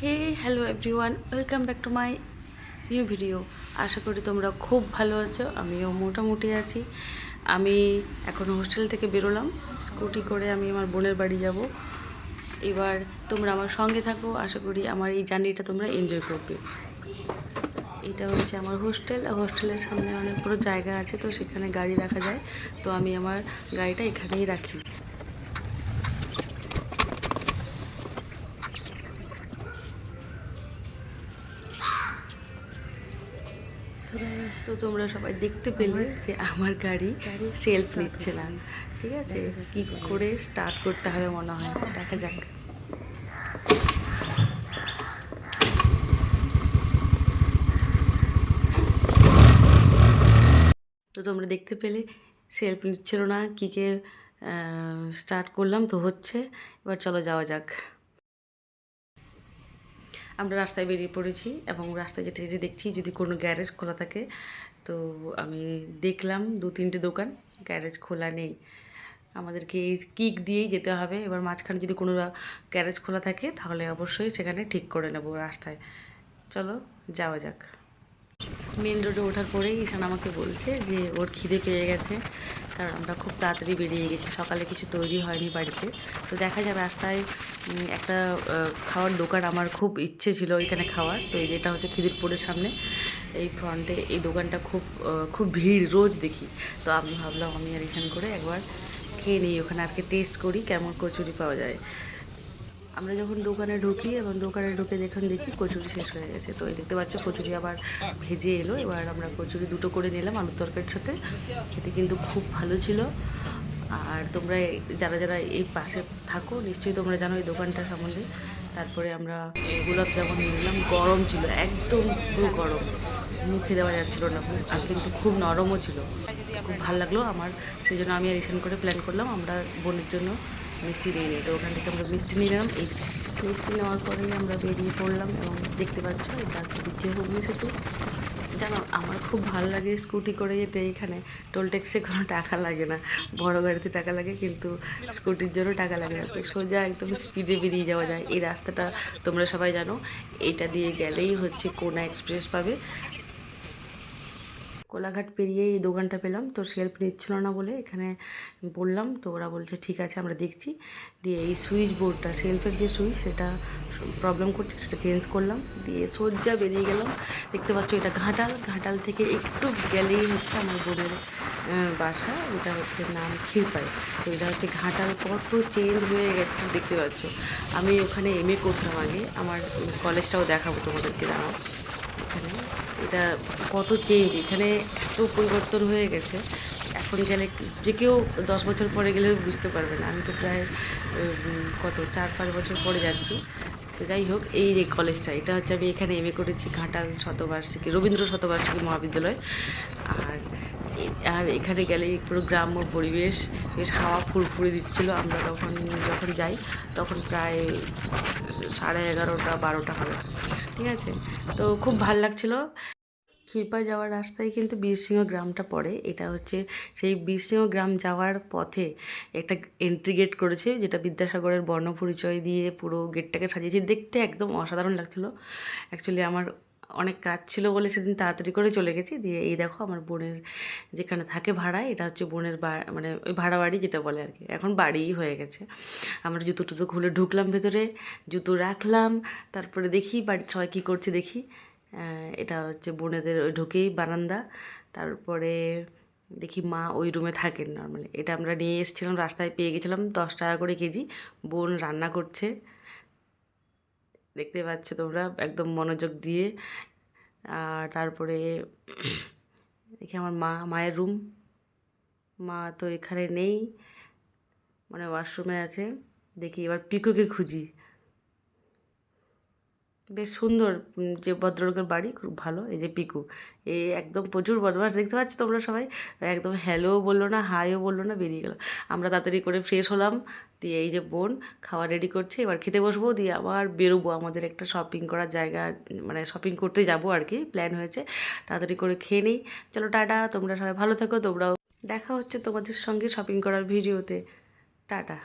Hey hello everyone welcome back to my new video আশা করি তোমরা খুব ভালো আছো, আমিও মোটামুটি আছি। আমি এখন হোস্টেল থেকে বেরোলাম। স্কুটি করে আমি আমার বোনের বাড়ি যাব। এবার তোমরা আমার সঙ্গে থাকো। আশা করি আমার এই জার্নিটা তোমরা এনজয় করবে। এটা হচ্ছে আমার হোস্টেল হোস্টেলের সামনে অনেক বড় জায়গা আছে, তো সেখানে গাড়ি রাখা যায়। তো আমি আমার গাড়িটা এখানেই রাখি। তো তোমরা সবাই দেখতে পেলে যে আমার গাড়ি সেলফ নিচ্ছে না। ঠিক আছে? কি করে স্টার্ট করতে হবে মনে হয়। দেখা যাক। তো তোমরা দেখতে পেলে সেলফ নিচ্ছিল না। কিকে স্টার্ট করলাম তো হচ্ছে। এবার চলো যাওয়া যাক। আমরা রাস্তায় বেরিয়ে পড়েছি এবং রাস্তায় যেতে যেতে দেখছি যদি কোনো গ্যারেজ খোলা থাকে, তো আমি দেখলাম দু তিনটে দোকান, গ্যারেজ খোলা নেই। আমাদেরকে এই কিক দিয়েই যেতে হবে। এবার মাঝখানে যদি কোনো গ্যারেজ খোলা থাকে, তাহলে অবশ্যই সেখানে ঠিক করে নেব রাস্তায়। চলো, যাওয়া যাক। মেন রোডে ওঠার পরেই ঈশান আমাকে বলছে যে ওর খিদে পেয়ে গেছে, কারণ আমরা খুব তাড়াতাড়ি বেরিয়ে গেছি, সকালে কিছু তৈরি হয়নি বাড়িতে। তো দেখা যায় রাস্তায় একটা খাওয়ার দোকান আমার খুব ইচ্ছে ছিল ওইখানে খাওয়ার। তো এই যেটা হচ্ছে খিদিরপুরের সামনে, এই ফ্রন্টে এই দোকানটা খুব খুব ভিড় রোজ দেখি। তো আমি ভাবলাম আমি আর এখান করে একবার খেয়ে নিই, ওখানে আজকে টেস্ট করি কেমন কচুরি পাওয়া যায়। আমরা যখন দোকানে ঢুকি এবং দোকানে ঢুকে দেখুন, দেখি কচুরি শেষ হয়ে গেছে। তো দেখতে পাচ্ছ, কচুরি আবার ভেজে এলো। এবার আমরা কচুরি দুটো করে নিলাম আলুর তরকারির সাথে। খেতে কিন্তু খুব ভালো ছিল। আর তোমরা যারা যারা এই পাশে থাকো, নিশ্চয়ই তোমরা জানো এই দোকানটার সম্বন্ধে। তারপরে আমরা গোলাপ জামুন নিলাম। গরম ছিল, একদম পুরো গরম। মুখে দেওয়া যাচ্ছিল না আর কিন্তু খুব নরমও ছিল। খুব ভালো লাগল আমার। সেই জন্য আমি আর রিসেন্ট করে প্ল্যান করলাম, আমরা বোনের জন্য মিষ্টি নিয়ে নিই। তো ওখান থেকে আমরা মিষ্টি নিলাম। এই মিষ্টি নেওয়ার পরেই আমরা বেরিয়ে পড়লাম এবং দেখতে পাচ্ছ, এটা হচ্ছে হুগলি সেতু। জানো, আমার খুব ভালো লাগে স্কুটি করে যেতে এইখানে। টোল ট্যাক্সে কোনো টাকা লাগে না। বড় গাড়িতে টাকা লাগে, কিন্তু স্কুটির জন্য টাকা লাগে না। সোজা একদম স্পিডে বেরিয়ে যাওয়া যায়। এই রাস্তাটা তোমরা সবাই জানো। এটা দিয়ে গেলেই হচ্ছে কোনা এক্সপ্রেস পাবে। কোলাঘাট পেরিয়ে এই দোকানটা পেলাম। তো সেলফ নিচ্ছিল না বলে এখানে বললাম, তো ওরা বলছে, ঠিক আছে, আমরা দেখছি। দিয়ে এই সুইচ বোর্ডটা সেলফের যে সুইচ, সেটা প্রবলেম করছে, সেটা চেঞ্জ করলাম। দিয়ে সোজা বেরিয়ে গেলাম। দেখতে পাচ্ছ, এটা ঘাটাল। ঘাটাল থেকে একটু গেলেই হচ্ছে আমার বোনের বাসা। এটা হচ্ছে নাম ক্ষীরপাই। তো এটা হচ্ছে ঘাটাল। কত চেঞ্জ হয়ে গেছে, দেখতে পাচ্ছ। আমি ওখানে এম এ করতাম আগে। আমার কলেজটাও দেখাবো তোমাদেরকে, দাঁড়াও। এখানে। এটা কত চেঞ্জ এখানে এত পরিবর্তন হয়ে গেছে। এখন গেলে যে কেউ দশ বছর পরে গেলেও বুঝতে পারবে না। আমি তো প্রায় কত, চার, পাঁচ বছর পরে যাচ্ছি। তো যাই হোক, এই যে কলেজটা, এটা হচ্ছে আমি এখানে এম করেছি ঘাটাল শতবার্ষিকী, রবীন্দ্র শতবার্ষিকী মহাবিদ্যালয়। আর আর এখানে গেলে পুরো গ্রাম্য পরিবেশ, বেশ হাওয়া ফুরফুরে দিচ্ছিল। আমরা তখন যখন যাই, তখন প্রায় সাড়ে এগারোটা, বারোটা হবে। ঠিক আছে? তো খুব ভালো লাগছিল। ক্ষীরপা যাওয়ার রাস্তায় কিন্তু বীরসিংহ গ্রামটা পড়ে। এটা হচ্ছে সেই বীরসিংহ গ্রাম যাওয়ার পথে একটা এন্ট্রি গেট করেছে, যেটা বিদ্যাসাগরের বর্ণ পরিচয় দিয়ে পুরো গেটটাকে সাজিয়েছে। দেখতে একদম অসাধারণ লাগছিল। অ্যাকচুয়ালি আমার অনেক কাজ ছিল বলে সেদিন তাড়াতাড়ি করে চলে গেছি। দিয়ে এই দেখো আমার বোনের যেখানে থাকে ভাড়ায় এটা হচ্ছে বোনের মানে ওই ভাড়া বাড়ি যেটা বলে আর কি। এখন বাড়িই হয়ে গেছে। আমরা জুতো টুতো খুলে ঢুকলাম ভেতরে, জুতো রাখলাম, তারপরে দেখি বাড়ির সবাই কী করছে দেখি। এটা হচ্ছে বোনেদের ওই ঢুকেই বারান্দা। তারপরে দেখি মা ওই রুমে থাকেন নর্মালি এটা আমরা নিয়ে এসেছিলাম, রাস্তায় পেয়ে গেছিলাম দশ টাকা করে কেজি। বোন রান্না করছে। দেখতে পাচ্ছ তোমরা, একদম মনোযোগ দিয়ে। আর তারপরে দেখি আমার মা, মায়ের রুম মা তো এখানে নেই মানে ওয়াশরুমে আছে। দেখি এবার পিকুকে খুঁজি। বেশ সুন্দর যে ভদ্রলোকের বাড়ি, খুব ভালো, এই যে পিকু। এই একদম প্রচুর বদমাস দেখতে পাচ্ছ তোমরা সবাই? একদম হ্যালোও বলল না হাইও বলল না, বেরিয়ে গেলো। আমরা তাড়াতাড়ি করে ফ্রেশ হলাম, দিয়ে এই যে বোন, খাওয়া রেডি করছে, এবার খেতে বসবো, দিয়ে আবার বেরোবো। আমাদের একটা শপিং করার জায়গা মানে শপিং করতে যাব আর কি প্ল্যান হয়েছে। তাড়াতাড়ি করে খেয়ে নিই। চলো, টাটা, তোমরা সবাই ভালো থাকো, তোমরাও দেখা হচ্ছে তোমাদের সঙ্গে শপিং করার ভিডিওতে টাটা।